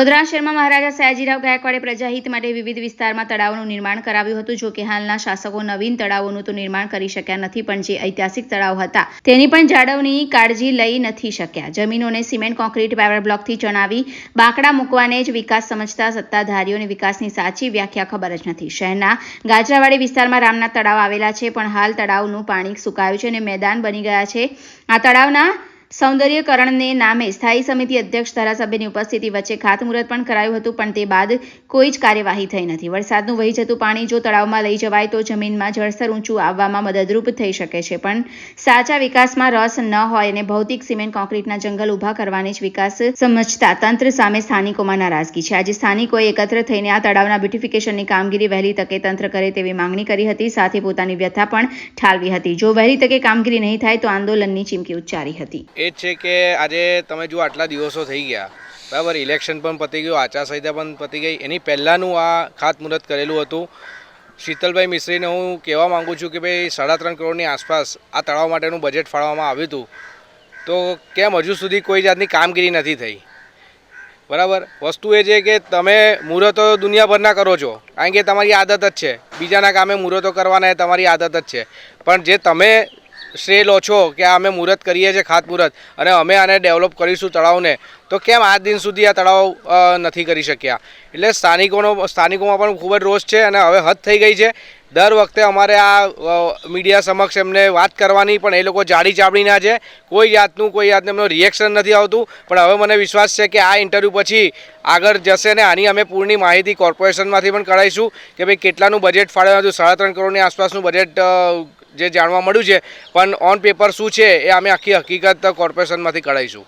વડોદરા શહેરમાં મહારાજા સયાજીરાવ ગાયકવાડે પ્રજાહિત માટે વિવિધ વિસ્તારમાં તળાવનું નિર્માણ કરાવ્યું હતું, જો કે હાલના શાસકો નવીન તળાવોનું તો નિર્માણ કરી શક્યા નથી, પણ જે ઐતિહાસિક તળાવ હતા તેની પણ જાળવણી કાળજી લઈ નથી શક્યા. જમીનોને સિમેન્ટ, કોન્ક્રીટ, પાવર બ્લોકથી ચણાવી, બાંકડા મૂકવાને જ વિકાસ સમજતા સત્તાધારીઓને વિકાસની સાચી વ્યાખ્યા ખબર જ નથી. શહેરના ગાજરાવાડી વિસ્તારમાં રામના તળાવ આવેલા છે, પણ હાલ તળાવનું પાણી સુકાયું છે અને મેદાન બની ગયા છે. આ તળાવના સૌંદર્યકરણને નામે સ્થાયી સમિતિ અધ્યક્ષ ધારાસભ્યની ઉપસ્થિતિ વચ્ચે ખાતમુહૂર્ત પણ કરાયું હતું, પણ તે બાદ કોઈ જ કાર્યવાહી થઈ નથી. વરસાદનું વહી જતું પાણી જો તળાવમાં લઈ જવાય તો જમીનમાં જળસ્તર ઊંચું આવવામાં મદદરૂપ થઈ શકે છે. પણ સાચા વિકાસમાં રસ ન હોય અને ભૌતિક સિમેન્ટ કોન્ક્રીટના જંગલ ઊભા કરવાની જ વિકાસ સમજતા તંત્ર સામે સ્થાનિકોમાં નારાજગી છે. આજે સ્થાનિકોએ એકત્ર થઈને આ તળાવના બ્યુટિફિકેશનની કામગીરી વહેલી તકે તંત્ર કરે તેવી માંગણી કરી હતી, સાથે પોતાની વ્યથા પણ ઠાલવી હતી. જો વહેલી તકે કામગીરી નહીં થાય તો આંદોલનની ચીમકી ઉચ્ચારી હતી. એ જ છે કે આજે તમે જો આટલા દિવસો થઈ ગયા. બરાબર ઇલેક્શન પણ પતી ગયું, આચારસંહિતા પણ પતી ગઈ. એની પહેલાંનું આ ખાતમુહૂર્ત કરેલું હતું. શીતલભાઈ મિશ્રીને હું કહેવા માગું છું કે ભાઈ, સાડા ત્રણ કરોડની આસપાસ આ તળાવ માટેનું બજેટ ફાળવવામાં આવ્યું હતું. તો કેમ હજુ સુધી કોઈ જાતની કામગીરી નથી થઈ? બરાબર? વસ્તુ એ છે કે તમે મુહૂર્તો દુનિયાભરના કરો છો. કારણ કે તમારી આદત જ છે. બીજાના કામે મુહૂર્તો કરવાના એ તમારી આદત જ છે. પણ જે તમે શ્રેય લો છો કે અમે મુહૂર્ત કરીએ છીએ ખાતમુહૂર્ત અને અમે આને ડેવલપ કરીશું તળાવને, તો કેમ આજ દિન સુધી આ તળાવ નથી કરી શક્યા? એટલે સ્થાનિકોનો, સ્થાનિકોમાં પણ ખૂબ જ રોષ છે અને હવે હદ થઈ ગઈ છે. દર વખતે અમારે આ મીડિયા સમક્ષ એમને વાત કરવાની, પણ એ લોકો જાડી ચાબડીના છે. કોઈ જાતનું કોઈ જાતનું એમનું રિએક્શન નથી આવતું. પણ હવે મને વિશ્વાસ છે કે આ ઇન્ટરવ્યૂ પછી આગળ જશે ને આની અમે પૂરની માહિતી કોર્પોરેશનમાંથી પણ કરાવીશું કે ભાઈ કેટલાનું બજેટ ફાળવ્યું હતું સાડા ત્રણ કરોડની આસપાસનું બજેટ જે જાણવા મળ્યું છે, પણ ઓન પેપર શું છે એ અમે આખી હકીકત કોર્પોરેશનમાંથી કઢાવીશું.